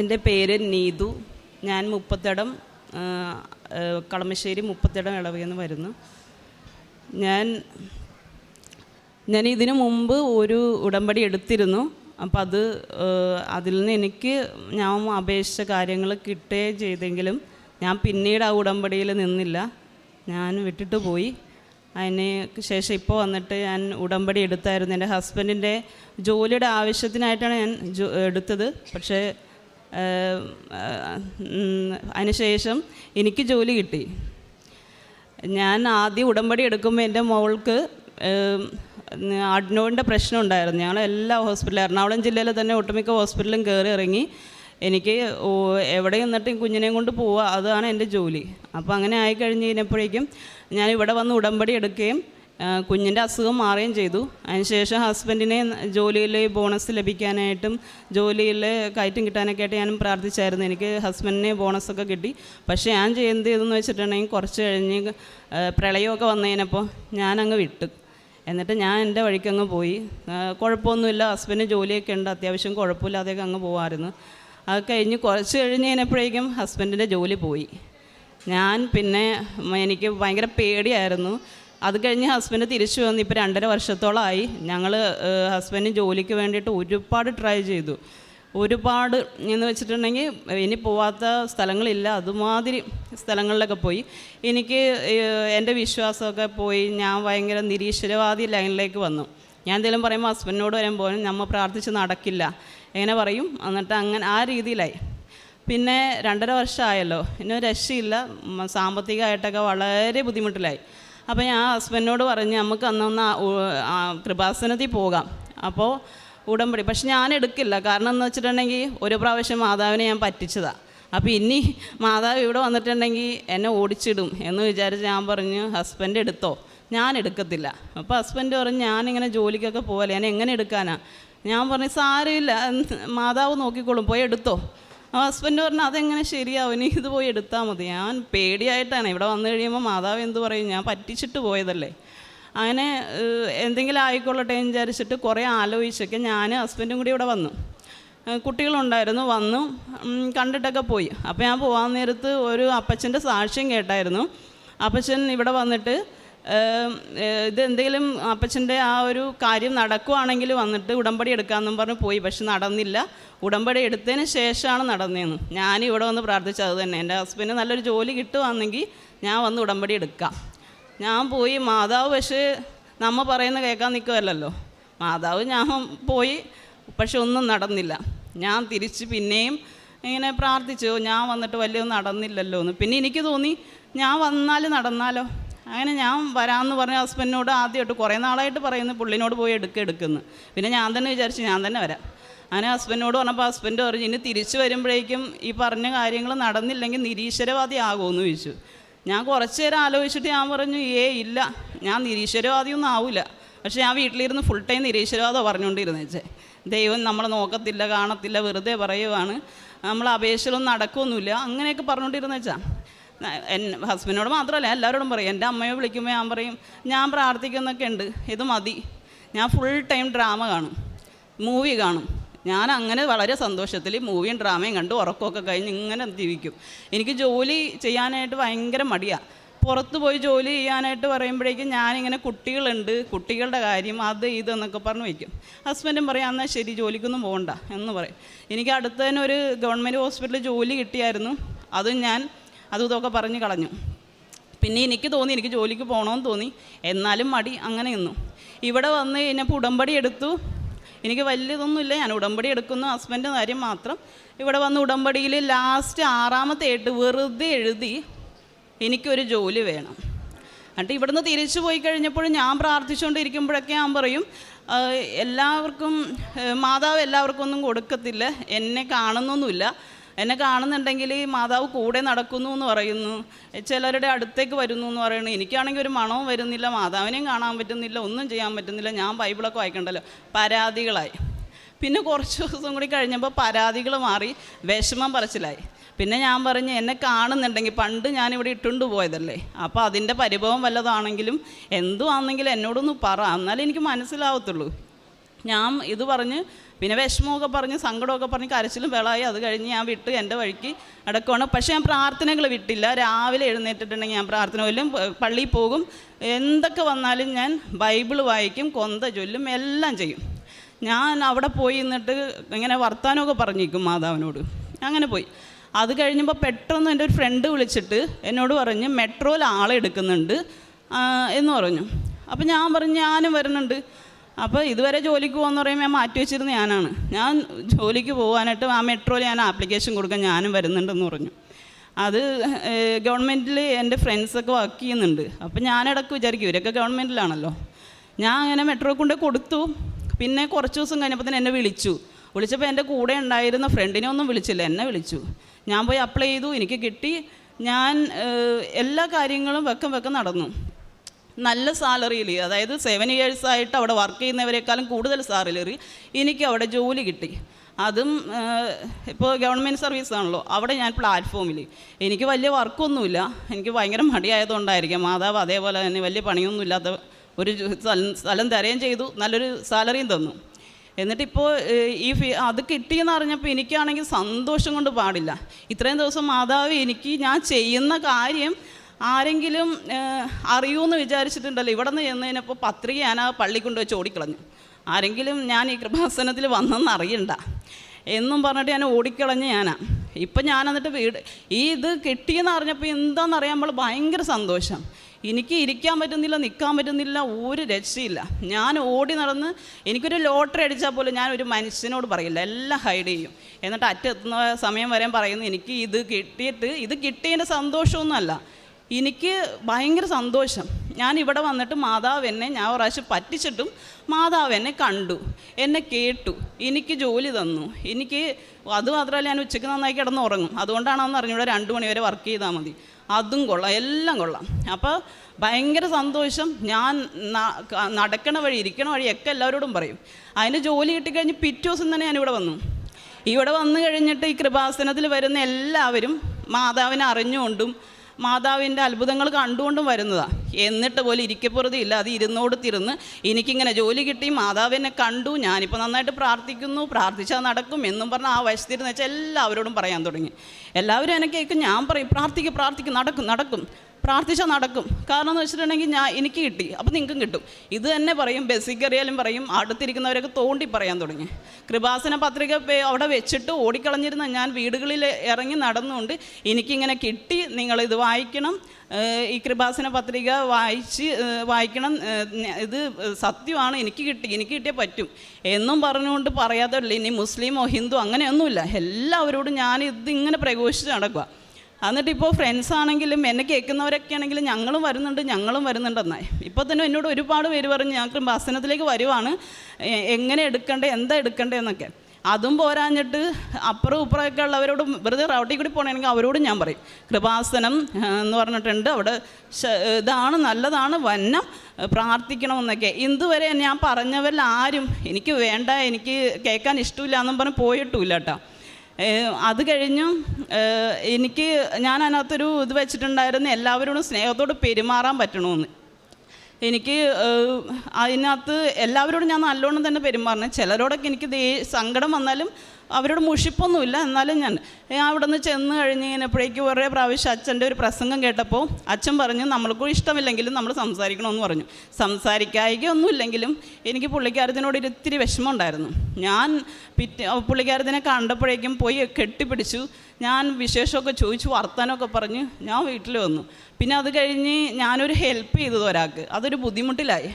എന്റെ പേര് നീതു. ഞാൻ മുപ്പത്തടം കളമശ്ശേരി മുപ്പത്തടം ഇളവെന്ന് വരുന്നു. ഞാൻ ഞാൻ ഇതിനു മുമ്പ് ഒരു ഉടമ്പടി എടുത്തിരുന്നു. അപ്പം അത് അതിൽ നിന്ന് എനിക്ക് ഞാൻ അപേക്ഷിച്ച കാര്യങ്ങൾ കിട്ടേ ചെയ്തെങ്കിലും ഞാൻ പിന്നീട് ആ ഉടമ്പടിയിൽ നിന്നില്ല. ഞാൻ വിട്ടിട്ട് പോയി. അതിന് ശേഷം ഇപ്പോൾ വന്നിട്ട് ഞാൻ ഉടമ്പടി എടുത്തായിരുന്നു. എന്റെ ഹസ്ബൻഡിന്റെ ജോലിയുടെ ആവശ്യത്തിനായിട്ടാണ് ഞാൻ എടുത്തത്. പക്ഷേ അതിനുശേഷം എനിക്ക് ജോലി കിട്ടി. ഞാൻ ആദ്യം ഉടമ്പടി എടുക്കുമ്പോൾ എന്റെ മോൾക്ക് അഡ്നോയിന്റെ പ്രശ്നം ഉണ്ടായിരുന്നു. ഞങ്ങൾ എല്ലാ ഹോസ്പിറ്റലും എറണാകുളം ജില്ലയിലെ തന്നെ ഒട്ടുമിക്ക ഹോസ്പിറ്റലും കയറി ഇറങ്ങി. എനിക്ക് എവിടെ നിന്നിട്ട് കുഞ്ഞിനെയും കൊണ്ട് പോവുക അതാണ് എന്റെ ജോലി. അപ്പോൾ അങ്ങനെ ആയിക്കഴിഞ്ഞ് കഴിഞ്ഞപ്പോഴേക്കും ഞാൻ ഇവിടെ വന്ന് ഉടമ്പടി എടുക്കുകയും കുഞ്ഞിന്റെ അസുഖം മാറുകയും ചെയ്തു. അതിനുശേഷം ഹസ്ബൻഡിനെ ജോലിയിൽ ബോണസ് ലഭിക്കാനായിട്ടും ജോലിയിൽ കയറ്റം കിട്ടാനൊക്കെ ആയിട്ട് ഞാനും പ്രാർത്ഥിച്ചായിരുന്നു. എനിക്ക് ഹസ്ബൻഡിന് ബോണസൊക്കെ കിട്ടി. പക്ഷേ ഞാൻ ചെയ്യുന്നത് ഇതെന്ന് വെച്ചിട്ടുണ്ടെങ്കിൽ കുറച്ച് കഴിഞ്ഞ് പ്രളയമൊക്കെ വന്നതിനപ്പോൾ ഞാനങ്ങ് വിട്ടു. എന്നിട്ട് ഞാൻ എന്റെ വഴിക്കങ്ങ് പോയി. കുഴപ്പമൊന്നുമില്ല. ഹസ്ബൻഡ് ജോലിയൊക്കെ ഉണ്ട്. അത്യാവശ്യം കുഴപ്പമില്ലാതെയൊക്കെ അങ്ങ് പോകാമായിരുന്നു അത് കഴിഞ്ഞ് കുറച്ച് കഴിഞ്ഞ് കഴിഞ്ഞപ്പോഴേക്കും ഹസ്ബൻഡിന്റെ ജോലി പോയി. ഞാൻ പിന്നെ എനിക്ക് ഭയങ്കര പേടിയായിരുന്നു. അത് കഴിഞ്ഞ് ഹസ്ബൻഡ് തിരിച്ചു വന്ന്. ഇപ്പോൾ രണ്ടര വർഷത്തോളമായി ഞങ്ങൾ ഹസ്ബൻഡ് ജോലിക്ക് വേണ്ടിയിട്ട് ഒരുപാട് ട്രൈ ചെയ്തു. ഒരുപാട് എന്ന് വെച്ചിട്ടുണ്ടെങ്കിൽ ഇനി പോവാത്ത സ്ഥലങ്ങളില്ല. അതുമാതിരി സ്ഥലങ്ങളിലൊക്കെ പോയി. എനിക്ക് എന്റെ വിശ്വാസമൊക്കെ പോയി. ഞാൻ ഭയങ്കര നിരീശ്വരവാദി ലൈനിലേക്ക് വന്നു. ഞാൻ എന്തെങ്കിലും പറയുമ്പോൾ ഹസ്ബൻഡിനോട് വരുമ്പോൾ നമ്മൾ പ്രാർത്ഥിച്ച് നടക്കില്ല. എങ്ങനെ പറയും? എന്നിട്ട് അങ്ങനെ ആ രീതിയിലായി. പിന്നെ രണ്ടര വർഷമായല്ലോ. ഇനി രക്ഷയില്ല. സാമ്പത്തികമായിട്ടൊക്കെ വളരെ ബുദ്ധിമുട്ടിലായി. അപ്പോൾ ഞാൻ ഹസ്ബൻഡിനോട് പറഞ്ഞ് നമുക്ക് അന്നൊന്ന് കൃപാസനത്തിൽ പോകാം. അപ്പോൾ ഉടമ്പടി. പക്ഷെ ഞാൻ എടുക്കില്ല. കാരണം എന്ന് വെച്ചിട്ടുണ്ടെങ്കിൽ ഒരു പ്രാവശ്യം മാതാവിനെ ഞാൻ പറ്റിച്ചതാണ് അപ്പോൾ ഇനി മാതാവ് ഇവിടെ വന്നിട്ടുണ്ടെങ്കിൽ എന്നെ ഓടിച്ചിടും എന്ന് വിചാരിച്ച് ഞാൻ പറഞ്ഞു ഹസ്ബൻഡ് എടുത്തോ? ഞാൻ എടുക്കത്തില്ല. അപ്പോൾ ഹസ്ബൻഡ് പറഞ്ഞു ഞാനിങ്ങനെ ജോലിക്കൊക്കെ പോകല്ലേ ഞാൻ എങ്ങനെ എടുക്കാനാണ് ഞാൻ പറഞ്ഞു സാരമില്ല. മാതാവ് നോക്കിക്കോളും. പോയി എടുത്തോ. ഹസ്ബൻഡ് പറഞ്ഞു അതെങ്ങനെ ശരിയാവും? ഇനി ഇത് പോയി എടുത്താൽ മതി. ഞാൻ പേടിയായിട്ടാണ്. ഇവിടെ വന്നു കഴിയുമ്പോൾ മാതാവ് എന്ത് പറയും? ഞാൻ പറ്റിച്ചിട്ട് പോയതല്ലേ. അങ്ങനെ എന്തെങ്കിലും ആയിക്കൊള്ളട്ടെ എന്ന് വിചാരിച്ചിട്ട് കുറേ ആലോചിച്ചൊക്കെ ഞാൻ ഹസ്ബൻഡും കൂടി ഇവിടെ വന്നു. കുട്ടികളുണ്ടായിരുന്നു വന്നു. കണ്ടിട്ടൊക്കെ പോയി. അപ്പോൾ ഞാൻ പോകാൻ നേരത്ത് ഒരു അപ്പച്ചന്റെ സാക്ഷ്യം കേട്ടായിരുന്നു. അപ്പച്ചൻ ഇവിടെ വന്നിട്ട് ഇത് എന്തെങ്കിലും അപ്പച്ചന്റെ ആ ഒരു കാര്യം നടക്കുവാണെങ്കിൽ വന്നിട്ട് ഉടമ്പടി എടുക്കാമെന്നും പറഞ്ഞ് പോയി. പക്ഷെ നടന്നില്ല. ഉടമ്പടി എടുത്തതിന് ശേഷമാണ് നടന്നതെന്ന്. ഞാൻ ഇവിടെ വന്ന് പ്രാർത്ഥിച്ചത് തന്നെ. എന്റെ ഹസ്ബൻഡ് നല്ലൊരു ജോലി കിട്ടുവാണെങ്കിൽ ഞാൻ വന്ന് ഉടമ്പടി എടുക്കാം. ഞാൻ പോയി മാതാവ് പക്ഷേ നമ്മ പറയുന്ന കേൾക്കാൻ നിൽക്കുമല്ലോ മാതാവ് ഞാൻ പോയി പക്ഷെ ഒന്നും നടന്നില്ല. ഞാൻ തിരിച്ച് പിന്നെയും ഇങ്ങനെ പ്രാർത്ഥിച്ചു. ഞാൻ വന്നിട്ട് വലിയൊന്നും നടന്നില്ലല്ലോ എന്ന്. പിന്നെ എനിക്ക് തോന്നി ഞാൻ വന്നാൽ നടന്നാലോ? അങ്ങനെ ഞാൻ വരാമെന്ന് പറഞ്ഞ ഹസ്ബൻഡിനോട് ആദ്യമായിട്ട് കുറേ നാളായിട്ട് പറയുന്നു പുള്ളിനോട് പോയി എടുക്കുക എടുക്കുന്നു പിന്നെ ഞാൻ തന്നെ വിചാരിച്ചു ഞാൻ തന്നെ വരാം. അങ്ങനെ ഹസ്ബൻഡിനോട് പറഞ്ഞപ്പോൾ ഹസ്ബൻഡ് പറഞ്ഞു ഇനി തിരിച്ചു വരുമ്പോഴേക്കും ഈ പറഞ്ഞ കാര്യങ്ങൾ നടന്നില്ലെങ്കിൽ നിരീശ്വരവാദി ആകുമെന്ന് ചോദിച്ചു. ഞാൻ കുറച്ച് നേരം ആലോചിച്ചിട്ട് ഞാൻ പറഞ്ഞു ഏ ഇല്ല ഞാൻ നിരീശ്വരവാദിയൊന്നും ആവില്ല പക്ഷേ ഞാൻ വീട്ടിലിരുന്ന് ഫുൾ ടൈം നിരീശ്വരവാദം പറഞ്ഞുകൊണ്ടിരുന്നേച്ചേ. ദൈവം നമ്മളെ നോക്കത്തില്ല കാണത്തില്ല വെറുതെ പറയുവാണ്. നമ്മൾ അപേക്ഷകളൊന്നും നടക്കുമൊന്നുമില്ല അങ്ങനെയൊക്കെ പറഞ്ഞുകൊണ്ടിരുന്നേച്ചാ. എൻ ഹസ്ബൻഡിനോട് മാത്രമല്ല എല്ലാവരോടും പറയും എന്റെ അമ്മയെ വിളിക്കുമ്പോൾ ഞാൻ പറയും ഞാൻ പ്രാർത്ഥിക്കുന്നൊക്കെ ഉണ്ട് ഇത് മതി. ഞാൻ ഫുൾ ടൈം ഡ്രാമ കാണും മൂവി കാണും. ഞാൻ അങ്ങനെ വളരെ സന്തോഷത്തിൽ മൂവിയും ഡ്രാമയും കണ്ട് ഉറക്കമൊക്കെ കഴിഞ്ഞ് ഇങ്ങനെ ജീവിക്കും. എനിക്ക് ജോലി ചെയ്യാനായിട്ട് ഭയങ്കര മടിയാണ് പുറത്ത് പോയി ജോലി ചെയ്യാനായിട്ട് പറയുമ്പോഴേക്കും ഞാനിങ്ങനെ കുട്ടികളുണ്ട് കുട്ടികളുടെ കാര്യം അത് ഇതെന്നൊക്കെ പറഞ്ഞ് വയ്ക്കും. ഹസ്ബൻഡും പറയും എന്നാൽ ശരി ജോലിക്കൊന്നും പോകണ്ട എന്ന് പറയും. എനിക്ക് അടുത്ത് തന്നെ ഒരു ഗവൺമെന്റ് ഹോസ്പിറ്റലിൽ ജോലി കിട്ടിയായിരുന്നു. അതും ഞാൻ അതും ഇതൊക്കെ പറഞ്ഞ് കളഞ്ഞു. പിന്നെ എനിക്ക് തോന്നി എനിക്ക് ജോലിക്ക് പോകണമെന്ന് തോന്നി. എന്നാലും മടി അങ്ങനെ നിന്നു. ഇവിടെ വന്ന് കഴിഞ്ഞപ്പോൾ ഉടമ്പടി എടുത്തു. എനിക്ക് വലിയതൊന്നുമില്ല. ഞാൻ ഉടമ്പടി എടുക്കുന്നു. ഹസ്ബൻഡ് കാര്യം മാത്രം. ഇവിടെ വന്ന് ഉടമ്പടിയിൽ ലാസ്റ്റ് ആറാമത്തെ ആയിട്ട് വെറുതെ എഴുതി എനിക്കൊരു ജോലി വേണം. എന്നിട്ട് ഇവിടുന്ന് തിരിച്ചു പോയി കഴിഞ്ഞപ്പോഴും ഞാൻ പ്രാർത്ഥിച്ചുകൊണ്ടിരിക്കുമ്പോഴൊക്കെ ഞാൻ പറയും എല്ലാവർക്കും മാതാവ് എല്ലാവർക്കും ഒന്നും കൊടുക്കത്തില്ല. എന്നെ കാണുന്നൊന്നുമില്ല. എന്നെ കാണുന്നുണ്ടെങ്കിൽ മാതാവ് കൂടെ നടക്കുന്നു എന്ന് പറയുന്നു. ചിലരുടെ അടുത്തേക്ക് വരുന്നു എന്ന് പറയുന്നു. എനിക്കാണെങ്കിൽ ഒരു മണവും വരുന്നില്ല മാതാവിനെയും കാണാൻ പറ്റുന്നില്ല ഒന്നും ചെയ്യാൻ പറ്റുന്നില്ല. ഞാൻ ബൈബിളൊക്കെ വായിക്കണ്ടല്ലോ. പരാതികളായി. പിന്നെ കുറച്ച് ദിവസം കൂടി കഴിഞ്ഞപ്പോൾ പരാതികൾ മാറി വിഷമം പറച്ചിലായി. പിന്നെ ഞാൻ പറഞ്ഞു എന്നെ കാണുന്നുണ്ടെങ്കിൽ പണ്ട് ഞാനിവിടെ ഇട്ടുകൊണ്ട് പോയതല്ലേ? അപ്പോൾ അതിന്റെ പരിഭവം വല്ലതാണെങ്കിലും എന്തുവാണെങ്കിലും എന്നോടൊന്ന് പറ. എന്നാലേ എനിക്ക് മനസ്സിലാവത്തുള്ളൂ. ഞാൻ ഇത് പറഞ്ഞ് പിന്നെ വിഷമമൊക്കെ പറഞ്ഞ് സങ്കടമൊക്കെ പറഞ്ഞ് കരച്ചിലും വേളായി അത് കഴിഞ്ഞ് ഞാൻ വിട്ട് എന്റെ വഴിക്ക് അടക്കമാണ് പക്ഷേ ഞാൻ പ്രാർത്ഥനകൾ വിട്ടില്ല. രാവിലെ എഴുന്നേറ്റിട്ടുണ്ടെങ്കിൽ ഞാൻ പ്രാർത്ഥന കൊല്ലും പള്ളിയിൽ പോകും. എന്തൊക്കെ വന്നാലും ഞാൻ ബൈബിൾ വായിക്കും കൊന്ത ചൊല്ലും എല്ലാം ചെയ്യും. ഞാൻ അവിടെ പോയി നിന്നിട്ട് ഇങ്ങനെ വർത്താനമൊക്കെ പറഞ്ഞിരിക്കും മാതാവിനോട്. അങ്ങനെ പോയി. അത് കഴിഞ്ഞപ്പോൾ പെട്ടെന്ന് എന്റെ ഒരു ഫ്രണ്ട് വിളിച്ചിട്ട് എന്നോട് പറഞ്ഞ് മെട്രോയിൽ ആളെടുക്കുന്നുണ്ട് എന്ന് പറഞ്ഞു. അപ്പം ഞാൻ പറഞ്ഞു ഞാനും വരുന്നുണ്ട്. അപ്പോൾ ഇതുവരെ ജോലിക്ക് പോകുന്ന പറയുമ്പോൾ ഞാൻ മാറ്റി വെച്ചിരുന്ന ഞാനാണ്. ഞാൻ ജോലിക്ക് പോകാനായിട്ട് ആ മെട്രോയിൽ ഞാൻ ആപ്ലിക്കേഷൻ കൊടുക്കാൻ ഞാനും വരുന്നുണ്ടെന്ന് പറഞ്ഞു. അത് ഗവൺമെന്റിൽ എന്റെ ഫ്രണ്ട്സൊക്കെ വർക്ക് ചെയ്യുന്നുണ്ട്. അപ്പോൾ ഞാനിടക്ക് വിചാരിക്കും ഇവരൊക്കെ ഗവൺമെന്റിലാണല്ലോ ഞാൻ അങ്ങനെ മെട്രോ കൊണ്ട് കൊടുത്തു. പിന്നെ കുറച്ച് ദിവസം കഴിഞ്ഞപ്പോൾ തന്നെ എന്നെ വിളിച്ചു. വിളിച്ചപ്പോൾ എന്റെ കൂടെ ഉണ്ടായിരുന്ന ഫ്രണ്ടിനെ ഒന്നും വിളിച്ചില്ല എന്നെ വിളിച്ചു. ഞാൻ പോയി അപ്ലൈ ചെയ്തു എനിക്ക് കിട്ടി. ഞാൻ എല്ലാ കാര്യങ്ങളും വെക്കം വെക്കം നടന്നു. നല്ല സാലറിയിൽ അതായത് സെവൻ ഇയേഴ്സ് ആയിട്ട് അവിടെ വർക്ക് ചെയ്യുന്നവരെക്കാളും കൂടുതൽ സാലറി എനിക്ക് അവിടെ ജോലി കിട്ടി. അതും ഇപ്പോൾ ഗവൺമെന്റ് സർവീസ് ആണല്ലോ. അവിടെ ഞാൻ പ്ലാറ്റ്ഫോമിൽ എനിക്ക് വലിയ വർക്കൊന്നുമില്ല എനിക്ക് ഭയങ്കര മടിയായതുകൊണ്ടായിരിക്കാം. മാതാവ് അതേപോലെ തന്നെ വലിയ പണിയൊന്നും ഇല്ലാത്ത ഒരു സ്ഥലം തരുകയും ചെയ്തു. നല്ലൊരു സാലറിയും തന്നു. എന്നിട്ടിപ്പോൾ ഈ ഫീ അത് കിട്ടിയെന്ന് അറിഞ്ഞപ്പോൾ എനിക്കാണെങ്കിൽ സന്തോഷം കൊണ്ട് പാടില്ല. ഇത്രയും ദിവസം മാതാവ് എനിക്ക് ഞാൻ ചെയ്യുന്ന കാര്യം ആരെങ്കിലും അറിയൂ എന്ന് വിചാരിച്ചിട്ടുണ്ടല്ലോ. ഇവിടെ നിന്ന് ചെന്നതിനപ്പോൾ പത്രിക ഞാൻ ആ പള്ളി കൊണ്ടുവച്ച് ഓടിക്കളഞ്ഞു ആരെങ്കിലും ഞാൻ ഈ കൃപാസനത്തിൽ വന്നെന്ന് അറിയണ്ട. എന്നും പറഞ്ഞിട്ട് ഞാൻ ഓടിക്കളഞ്ഞ് ഞാനാ. ഇപ്പം ഞാൻ എന്നിട്ട് വീട് ഈ ഇത് കിട്ടിയെന്ന് അറിഞ്ഞപ്പോൾ എന്താണെന്ന് അറിയാമ്പോൾ ഭയങ്കര സന്തോഷം. എനിക്ക് ഇരിക്കാൻ പറ്റുന്നില്ല നിൽക്കാൻ പറ്റുന്നില്ല ഒരു രക്ഷയില്ല. ഞാൻ ഓടി നടന്ന് എനിക്കൊരു ലോട്ടറി അടിച്ചാൽ പോലും ഞാൻ ഒരു മനുഷ്യനോട് പറയില്ല. എല്ലാം ഹൈഡ് ചെയ്യും. എന്നിട്ട് അറ്റെത്തുന്ന സമയം വരെ പറയുന്നു എനിക്ക് ഇത് കിട്ടിയിട്ട് ഇത് കിട്ടിയതിന്റെ സന്തോഷമൊന്നുമല്ല. എനിക്ക് ഭയങ്കര സന്തോഷം. ഞാൻ ഇവിടെ വന്നിട്ട് മാതാവ് എന്നെ ഞാൻ പ്രാവശ്യം പറ്റിച്ചിട്ടും മാതാവ് എന്നെ കണ്ടു എന്നെ കേട്ടു എനിക്ക് ജോലി തന്നു എനിക്ക് അത് മാത്രമല്ല ഞാൻ ഉച്ചയ്ക്ക് നന്നായി കിടന്ന് ഉറങ്ങും. അതുകൊണ്ടാണെന്ന് അറിഞ്ഞൂടെ രണ്ട് മണി വരെ വർക്ക് ചെയ്താൽ മതി. അതും കൊള്ളാം എല്ലാം കൊള്ളാം. അപ്പോൾ ഭയങ്കര സന്തോഷം. ഞാൻ നടക്കണ വഴി ഇരിക്കണ വഴിയൊക്കെ എല്ലാവരോടും പറയും. അതിന് ജോലി കിട്ടിക്കഴിഞ്ഞ് പിറ്റേ ദിവസം തന്നെ ഞാനിവിടെ വന്നു. ഇവിടെ വന്നു കഴിഞ്ഞിട്ട് ഈ കൃപാസനത്തിൽ വരുന്ന എല്ലാവരും മാതാവിനെ അറിഞ്ഞുകൊണ്ടും മാതാവിന്റെ അത്ഭുതങ്ങൾ കണ്ടുകൊണ്ടും വരുന്നതാണ് എന്നിട്ട് പോലും ഇരിക്കപ്പുറതി ഇല്ല. അത് ഇരുന്നോടത്തിരുന്ന് എനിക്കിങ്ങനെ ജോലി കിട്ടി മാതാവിനെ കണ്ടു ഞാനിപ്പോൾ നന്നായിട്ട് പ്രാർത്ഥിക്കുന്നു പ്രാർത്ഥിച്ചാൽ നടക്കും എന്നും പറഞ്ഞ് ആ വശത്തിരുന്ന് വെച്ചാൽ എല്ലാവരോടും പറയാൻ തുടങ്ങി. എല്ലാവരും എന്നെ കേൾക്കും ഞാൻ പറയും പ്രാർത്ഥിക്കും പ്രാർത്ഥിക്കും നടക്കും നടക്കും പ്രാർത്ഥിച്ചാൽ നടക്കും. കാരണം എന്ന് വെച്ചിട്ടുണ്ടെങ്കിൽ ഞാൻ എനിക്ക് കിട്ടി അപ്പോൾ നിങ്ങൾക്കും കിട്ടും. ഇത് തന്നെ പറയും ബസ്സിൽ കയറിയാലും പറയും അടുത്തിരിക്കുന്നവരൊക്കെ തോണ്ടി പറയാൻ തുടങ്ങി. കൃപാസന പത്രിക അവിടെ വെച്ചിട്ട് ഓടിക്കളഞ്ഞിരുന്ന ഞാൻ വീടുകളിൽ ഇറങ്ങി നടന്നുകൊണ്ട് എനിക്കിങ്ങനെ കിട്ടി നിങ്ങളിത് വായിക്കണം. ഈ കൃപാസന പത്രിക വായിച്ച് വായിക്കണം. ഇത് സത്യമാണ്. എനിക്ക് കിട്ടി എനിക്ക് കിട്ടിയേ പറ്റും. എന്നും പറഞ്ഞുകൊണ്ട് പറയാത്തല്ല ഇനി മുസ്ലിമോ ഹിന്ദു അങ്ങനെയൊന്നുമില്ല. എല്ലാവരോടും ഞാൻ ഇതിങ്ങനെ പ്രഘോഷിച്ച് നടക്കുക എന്നിട്ട് ഇപ്പോൾ ഫ്രണ്ട്സ് ആണെങ്കിലും എന്നെ കേൾക്കുന്നവരൊക്കെ ആണെങ്കിലും ഞങ്ങളും വരുന്നുണ്ട് ഞങ്ങളും വരുന്നുണ്ടെന്നായി ഇപ്പോൾ തന്നെ എന്നോട് ഒരുപാട് പേര് പറഞ്ഞ് ഞങ്ങൾക്ക് ഭസനത്തിലേക്ക് വരുവാണ്. എങ്ങനെ എടുക്കണ്ടേ? എന്താ എടുക്കണ്ടേ? എന്നൊക്കെ. അതും പോരാഞ്ഞിട്ട് അപ്പുറം ഇപ്പുറമൊക്കെ ഉള്ളവരോട് വെറുതെ റൗട്ടി കൂടി പോകണമെങ്കിൽ അവരോട് ഞാൻ പറയും. കൃപാസനം എന്ന് പറഞ്ഞിട്ടുണ്ട്. അവിടെ ഇതാണ് നല്ലതാണ് വന്ന പ്രാർത്ഥിക്കണമെന്നൊക്കെ. ഇതുവരെ ഞാൻ പറഞ്ഞവരിൽ ആരും എനിക്ക് വേണ്ട എനിക്ക് കേൾക്കാൻ ഇഷ്ടമില്ല എന്നും പറഞ്ഞ് പോയിട്ടുമില്ല കേട്ടോ. അത് കഴിഞ്ഞു എനിക്ക് ഞാൻ അതിനകത്തൊരു ഇത് വെച്ചിട്ടുണ്ടായിരുന്നു എല്ലാവരോടും സ്നേഹത്തോട് പെരുമാറാൻ പറ്റണമെന്ന്. എനിക്ക് അതിനകത്ത് എല്ലാവരോടും ഞാൻ നല്ലോണം തന്നെ പെരുമാറണം ചിലരോടൊക്കെ എനിക്ക് ദേ സങ്കടം വന്നാലും അവരോട് മുഷിപ്പൊന്നുമില്ല. എന്നാലും ഞാൻ അവിടെ നിന്ന് ചെന്ന് കഴിഞ്ഞ് കഴിഞ്ഞപ്പോഴേക്ക് കുറേ പ്രാവശ്യം അച്ഛന്റെ ഒരു പ്രസംഗം കേട്ടപ്പോൾ അച്ഛൻ പറഞ്ഞു നമ്മൾക്കും ഇഷ്ടമില്ലെങ്കിലും നമ്മൾ സംസാരിക്കണമെന്ന് പറഞ്ഞു. സംസാരിക്കായിക ഒന്നുമില്ലെങ്കിലും എനിക്ക് പുള്ളിക്കാരത്തിനോട് ഒരു ഇത്തിരി വിഷമം ഉണ്ടായിരുന്നു ഞാൻ പിറ്റേ പുള്ളിക്കാരത്തിനെ കണ്ടപ്പോഴേക്കും പോയി കെട്ടിപ്പിടിച്ചു. ഞാൻ വിശേഷമൊക്കെ ചോദിച്ചു വർത്താനമൊക്കെ പറഞ്ഞ്. ഞാൻ വീട്ടിൽ വന്നു. പിന്നെ അത് കഴിഞ്ഞ് ഞാനൊരു ഹെൽപ്പ് ചെയ്തത് ഒരാൾക്ക്. അതൊരു ബുദ്ധിമുട്ടിലായി.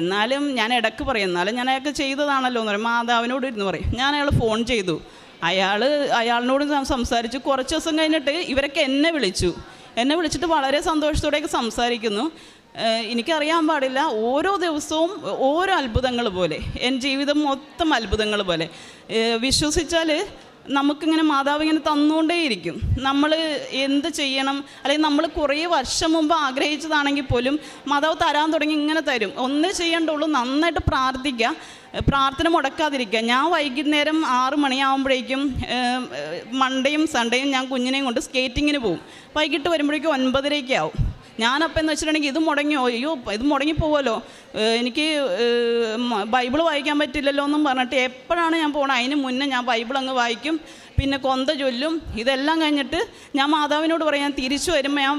എന്നാലും ഞാൻ ഇടയ്ക്ക് പറയും എന്നാലും ഞാൻ അയാൾക്ക് ചെയ്തതാണല്ലോ എന്ന് പറയും. മാതാവിനോട് ഇരുന്ന് പറയും. ഞാൻ അയാൾ ഫോൺ ചെയ്തു. അയാൾ അയാളിനോട് സംസാരിച്ചു. കുറച്ച് ദിവസം കഴിഞ്ഞിട്ട് ഇവരൊക്കെ എന്നെ വിളിച്ചു. എന്നെ വിളിച്ചിട്ട് വളരെ സന്തോഷത്തോടെയൊക്കെ സംസാരിക്കുന്നു. എനിക്കറിയാൻ പാടില്ല. ഓരോ ദിവസവും ഓരോ അത്ഭുതങ്ങൾ പോലെ എൻ ജീവിതം മൊത്തം അത്ഭുതങ്ങൾ പോലെ. വിശ്വസിച്ചാൽ നമുക്കിങ്ങനെ മാതാവ് ഇങ്ങനെ തന്നുകൊണ്ടേയിരിക്കും. നമ്മൾ എന്ത് ചെയ്യണം? അല്ലെങ്കിൽ നമ്മൾ കുറേ വർഷം മുമ്പ് ആഗ്രഹിച്ചതാണെങ്കിൽ പോലും മാതാവ് തരാൻ തുടങ്ങി ഇങ്ങനെ തരും. ഒന്നേ ചെയ്യേണ്ടുള്ളൂ നന്നായിട്ട് പ്രാർത്ഥിക്കുക പ്രാർത്ഥന മുടക്കാതിരിക്കുക. ഞാൻ വൈകുന്നേരം ആറ് മണിയാകുമ്പോഴേക്കും മൺഡേയും സൺഡേയും ഞാൻ കുഞ്ഞിനെയും കൊണ്ട് സ്കേറ്റിങ്ങിന് പോകും. വൈകിട്ട് വരുമ്പോഴേക്കും ഒൻപതരയ്ക്ക് ആവും ഞാനപ്പം എന്ന് വെച്ചിട്ടുണ്ടെങ്കിൽ ഇത് മുടങ്ങിയോ? അയ്യോ ഇത് മുടങ്ങി പോവുമല്ലോ എനിക്ക് ബൈബിൾ വായിക്കാൻ പറ്റില്ലല്ലോ എന്നും പറഞ്ഞിട്ട് എപ്പോഴാണ് ഞാൻ പോകണം അതിന് മുന്നേ ഞാൻ ബൈബിൾ അങ്ങ് വായിക്കും പിന്നെ കൊന്ത ചൊല്ലും. ഇതെല്ലാം കഴിഞ്ഞിട്ട് ഞാൻ മാതാവിനോട് പറയാം ഞാൻ തിരിച്ചു വരുമ്പോൾ ഞാൻ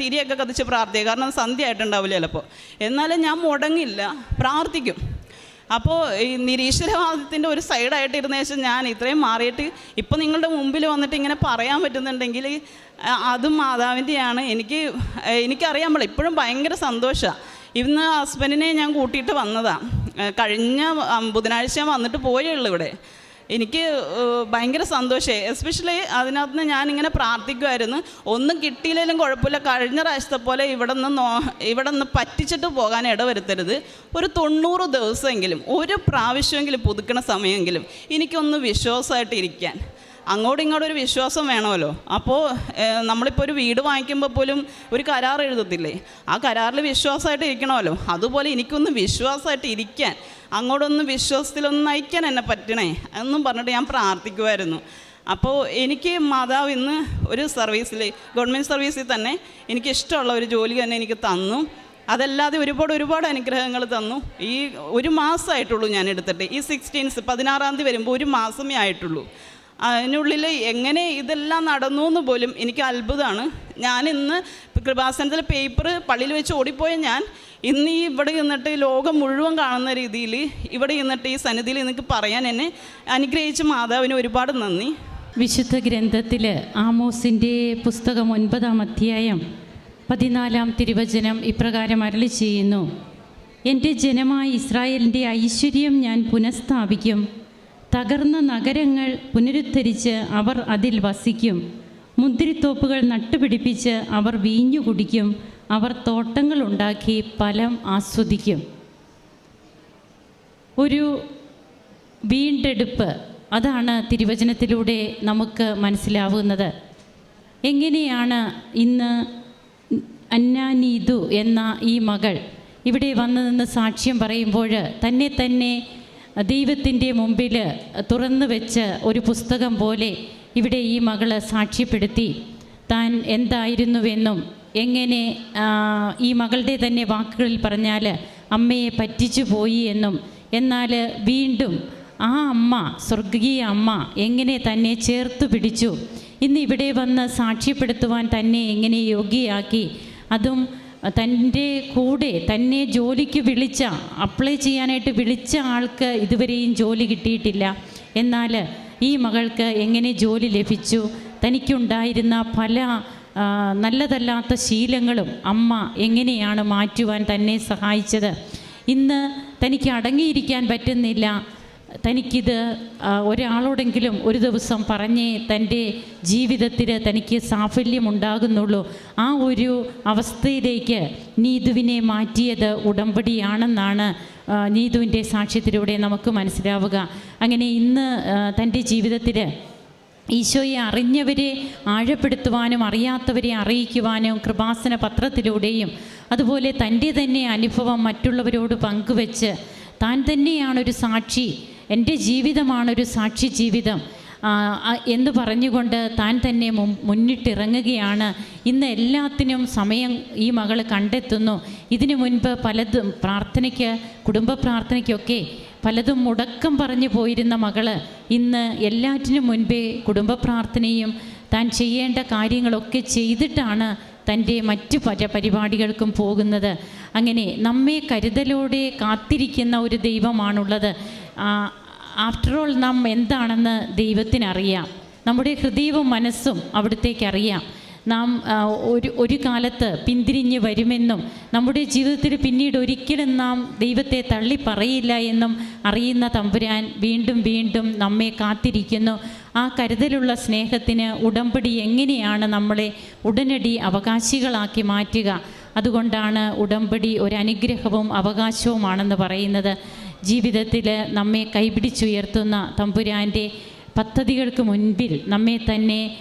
തിരിയൊക്കെ കത്തിച്ച് പ്രാർത്ഥിക്കുക കാരണം സന്ധ്യ ആയിട്ടുണ്ടാവില്ല ചിലപ്പോൾ എന്നാലും ഞാൻ മുടങ്ങില്ല. പ്രാർത്ഥിക്കും. അപ്പോൾ ഈ നിരീശ്വരവാദത്തിന്റെ ഒരു സൈഡായിട്ട് ഇരുന്ന ശേഷം ഞാൻ ഇത്രയും മാറിയിട്ട് ഇപ്പം നിങ്ങളുടെ മുമ്പിൽ വന്നിട്ട് ഇങ്ങനെ പറയാൻ പറ്റുന്നുണ്ടെങ്കിൽ അതും മാതാവിന്റെയാണ് എനിക്ക് എനിക്കറിയാൻ ഇപ്പോഴും ഭയങ്കര സന്തോഷമാണ് ഇന്ന് ഹസ്ബൻഡിനെ ഞാൻ കൂട്ടിയിട്ട് വന്നതാണ് കഴിഞ്ഞ ബുധനാഴ്ച വന്നിട്ട് പോയേ ഉള്ളൂ ഇവിടെ. എനിക്ക് ഭയങ്കര സന്തോഷമായി എസ്പെഷ്യലി അതിനകത്ത് നിന്ന് ഞാനിങ്ങനെ പ്രാർത്ഥിക്കുമായിരുന്നു ഒന്നും കിട്ടിയില്ലെങ്കിലും കുഴപ്പമില്ല. കഴിഞ്ഞ പ്രാവശ്യത്തെ പോലെ ഇവിടെ നിന്ന് നോ ഇവിടെ നിന്ന് പറ്റിച്ചിട്ട് പോകാൻ ഇടവരുത്തരുത്. ഒരു തൊണ്ണൂറ് ദിവസമെങ്കിലും ഒരു പ്രാവശ്യമെങ്കിലും പുതുക്കണ സമയമെങ്കിലും എനിക്കൊന്ന് വിശ്വാസമായിട്ട് ഇരിക്കാൻ അങ്ങോട്ടും ഇങ്ങോട്ടും ഒരു വിശ്വാസം വേണമല്ലോ. അപ്പോൾ നമ്മളിപ്പോൾ ഒരു വീട് വാങ്ങിക്കുമ്പോൾ പോലും ഒരു കരാർ എഴുതത്തില്ലേ? ആ കരാറിൽ വിശ്വാസമായിട്ട് ഇരിക്കണമല്ലോ. അതുപോലെ എനിക്കൊന്ന് വിശ്വാസമായിട്ട് ഇരിക്കാൻ അങ്ങോട്ടൊന്ന് വിശ്വാസത്തിലൊന്ന് നയിക്കാൻ എന്നെ പറ്റണേ എന്നും പറഞ്ഞിട്ട് ഞാൻ പ്രാർത്ഥിക്കുമായിരുന്നു അപ്പോൾ എനിക്ക് മാതാവ് ഇന്ന് ഒരു സർവീസിൽ ഗവൺമെന്റ് സർവീസിൽ തന്നെ എനിക്ക് ഇഷ്ടമുള്ള ഒരു ജോലി തന്നെ എനിക്ക് തന്നു. അതല്ലാതെ ഒരുപാട് ഒരുപാട് അനുഗ്രഹങ്ങൾ തന്നു. ഈ ഒരു മാസമായിട്ടുള്ളൂ ഞാൻ എടുത്തിട്ട്. ഈ സിക്സ്റ്റീൻസ് പതിനാറാം തീയതി വരുമ്പോൾ ഒരു മാസമേ ആയിട്ടുള്ളൂ. അതിനുള്ളിൽ എങ്ങനെ ഇതെല്ലാം നടന്നു എന്ന് പോലും എനിക്ക് അത്ഭുതമാണ് ഞാൻ ഇന്ന് കൃപാസനത്തിൽ പേപ്പർ പള്ളിയിൽ വെച്ച് ഓടിപ്പോയ ഞാൻ ഇന്ന് ഈ ഇവിടെ നിന്നിട്ട് ലോകം മുഴുവൻ കാണുന്ന രീതിയിൽ ഇവിടെ നിന്നിട്ട് ഈ സന്നിധിയിൽ എനിക്ക് പറയാൻ എന്നെ അനുഗ്രഹിച്ച മാതാവിന് ഒരുപാട് നന്ദി. വിശുദ്ധ ഗ്രന്ഥത്തിൽ ആമോസിന്റെ പുസ്തകം ഒൻപതാം അധ്യായം പതിനാലാം തിരുവചനം ഇപ്രകാരം അരളി ചെയ്യുന്നു. എന്റെ ജനമായ ഇസ്രായേലിന്റെ ഐശ്വര്യം ഞാൻ പുനഃസ്ഥാപിക്കും. തകർന്ന നഗരങ്ങൾ പുനരുദ്ധരിച്ച് അവർ അതിൽ വസിക്കും. മുന്തിരിത്തോപ്പുകൾ നട്ടുപിടിപ്പിച്ച് അവർ വീഞ്ഞു കുടിക്കും. അവർ തോട്ടങ്ങൾ ഉണ്ടാക്കി ഫലം ആസ്വദിക്കും. ഒരു വീണ്ടെടുപ്പ്. അതാണ് തിരുവചനത്തിലൂടെ നമുക്ക് മനസ്സിലാവുന്നത്. എങ്ങനെയാണ് ഇന്ന് അന്നാനീതു എന്ന ഈ മകൾ ഇവിടെ വന്നു നിന്ന് സാക്ഷ്യം പറയുമ്പോൾ തന്നെ തന്നെ ദൈവത്തിന്റെ മുമ്പിൽ തുറന്നു വെച്ച് ഒരു പുസ്തകം പോലെ ഇവിടെ ഈ മകൾ സാക്ഷ്യപ്പെടുത്തി. താൻ എന്തായിരുന്നുവെന്നും എങ്ങനെ ഈ മകളുടെ തന്നെ വാക്കുകളിൽ പറഞ്ഞാൽ അമ്മയെ പറ്റിച്ചു പോയി എന്നും എന്നാൽ വീണ്ടും ആ അമ്മ സ്വർഗീയ അമ്മ എങ്ങനെ തന്നെ ചേർത്ത് പിടിച്ചു. ഇന്ന് ഇവിടെ വന്ന് സാക്ഷ്യപ്പെടുത്തുവാൻ തന്നെ എങ്ങനെ യോഗ്യയാക്കി. അതും തന്റെ കൂടെ തന്നെ ജോലിക്ക് വിളിച്ച അപ്ലൈ ചെയ്യാനായിട്ട് വിളിച്ച ആൾക്ക് ഇതുവരെയും ജോലി കിട്ടിയിട്ടില്ല. എന്നാൽ ഈ മകൾക്ക് എങ്ങനെ ജോലി ലഭിച്ചു? തനിക്കുണ്ടായിരുന്ന പല നല്ലതല്ലാത്ത ശീലങ്ങളും അമ്മ എങ്ങനെയാണ് മാറ്റുവാൻ തന്നെ സഹായിച്ചത്? ഇന്ന് തനിക്ക് അടങ്ങിയിരിക്കാൻ പറ്റുന്നില്ല. തനിക്കിത് ഒരാളോടെങ്കിലും ഒരു ദിവസം പറഞ്ഞേ തന്റെ ജീവിതത്തിൽ തനിക്ക് സാഫല്യം ഉണ്ടാകുന്നുള്ളൂ ആ ഒരു അവസ്ഥയിലേക്ക് നീതുവിനെ മാറ്റിയത് ഉടമ്പടിയാണെന്നാണ് നീതുവിന്റെ സാക്ഷ്യത്തിലൂടെ നമുക്ക് മനസ്സിലാവുക. അങ്ങനെ ഇന്ന് തന്റെ ജീവിതത്തിൽ ഈശോയെ അറിഞ്ഞവരെ ആഴപ്പെടുത്തുവാനും അറിയാത്തവരെ അറിയിക്കുവാനും കൃപാസന പത്രത്തിലൂടെയും അതുപോലെ തന്റെ തന്നെ അനുഭവം മറ്റുള്ളവരോട് പങ്കുവെച്ച് താൻ തന്നെയാണൊരു സാക്ഷി. എന്റെ ജീവിതമാണൊരു സാക്ഷി ജീവിതം. എന്ന് പറഞ്ഞുകൊണ്ട് താൻ തന്നെ മുന്നിട്ടിറങ്ങുകയാണ്. ഇന്ന് എല്ലാത്തിനും സമയം ഈ മകൾ കണ്ടെത്തുന്നു. ഇതിനു മുൻപ് പലതും പ്രാർത്ഥനയ്ക്ക് കുടുംബ പ്രാർത്ഥനയ്ക്കൊക്കെ പലതും മുടക്കം പറഞ്ഞു പോയിരുന്ന മകൾ ഇന്ന് എല്ലാറ്റിനും മുൻപേ കുടുംബ പ്രാർത്ഥനയും താൻ ചെയ്യേണ്ട കാര്യങ്ങളൊക്കെ ചെയ്തിട്ടാണ് തന്റെ മറ്റു പല പരിപാടികൾക്കും പോകുന്നത്. അങ്ങനെ നമ്മെ കരുതലോടെ കാത്തിരിക്കുന്ന ഒരു ദൈവമാണുള്ളത്. ആഫ്റ്റർ ഓൾ നാം എന്താണെന്ന് ദൈവത്തിനറിയാം. നമ്മുടെ ഹൃദയവും മനസ്സും അവിടുത്തേക്ക് അറിയാം നാം ഒരു ഒരു കാലത്ത് പിന്തിരിഞ്ഞ് വരുമെന്നും നമ്മുടെ ജീവിതത്തിൽ പിന്നീട് ഒരിക്കലും നാം ദൈവത്തെ തള്ളി പറയില്ല എന്നും അറിയുന്ന തമ്പുരാൻ വീണ്ടും വീണ്ടും നമ്മെ കാത്തിരിക്കുന്നു. ആ കരുതലുള്ള സ്നേഹത്തിന് ഉടമ്പടി എങ്ങനെയാണ് നമ്മളെ ഉടനടി അവകാശികളാക്കി മാറ്റുക? അതുകൊണ്ടാണ് ഉടമ്പടി ഒരു അനുഗ്രഹവും അവകാശവുമാണെന്ന് പറയുന്നത്. ജീവിതത്തിൽ നമ്മെ കൈപിടിച്ചുയർത്തുന്ന തമ്പുരാന്റെ പദ്ധതികൾക്ക് മുൻപിൽ നമ്മെ തന്നെ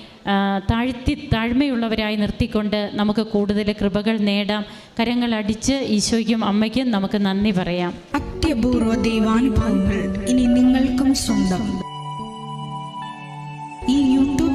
താഴ്ത്തി താഴ്മയുള്ളവരായി നിർത്തിക്കൊണ്ട് നമുക്ക് കൂടുതൽ കൃപകൾ നേടാം. കരങ്ങൾ അടിച്ച് ഈശോയ്ക്കും അമ്മയ്ക്കും നമുക്ക് നന്ദി പറയാം. അത്യപൂർവ ദൈവാനുഭവങ്ങൾ ഇനി നിങ്ങൾക്കും സ്വന്തം.